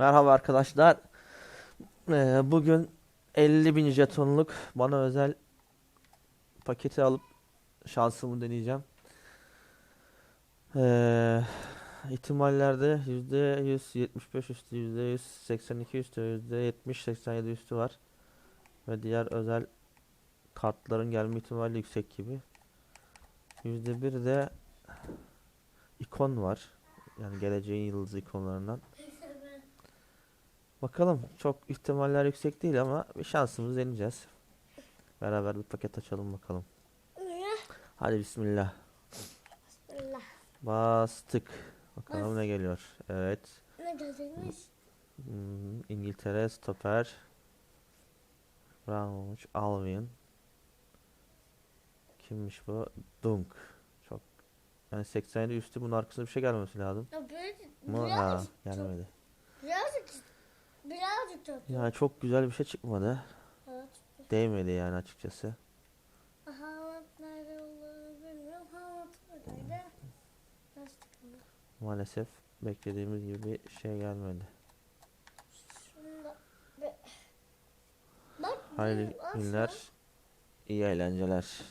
Merhaba arkadaşlar. Ee, bugün 50.000 jetonluk bana özel paketi alıp şansımı deneyeceğim. Ee, ihtimallerde %175 üstü, %182 üstü, %70-87 üstü var. Ve diğer özel kartların gelme ihtimali yüksek gibi. %1 de ikon var. Yani geleceğin yıldız ikonlarından. Bakalım çok ihtimaller yüksek değil ama bir şansımızı deneyeceğiz. Beraber bir paket açalım bakalım. Hadi bismillah. Bismillah. Bastık. Bakalım ne geliyor. Evet. Ne gelmiş? Hmm, İngiltere stoper. Brownwich Alvin. Kimmiş bu? Dunk. Çok yani 87 üstü bunun arkasında bir şey gelmemesi lazım. Ya böyle Ama ha, gelmedi. birazcık, birazcık çok. Yani çok güzel bir şey çıkmadı. Evet. Değmedi yani açıkçası. Havat nerede olduğunu bilmiyorum. Havat buradaydı. Mi? Maalesef beklediğimiz gibi bir şey gelmedi. Şunda. Bak Hayırlı günler, iyi eğlenceler.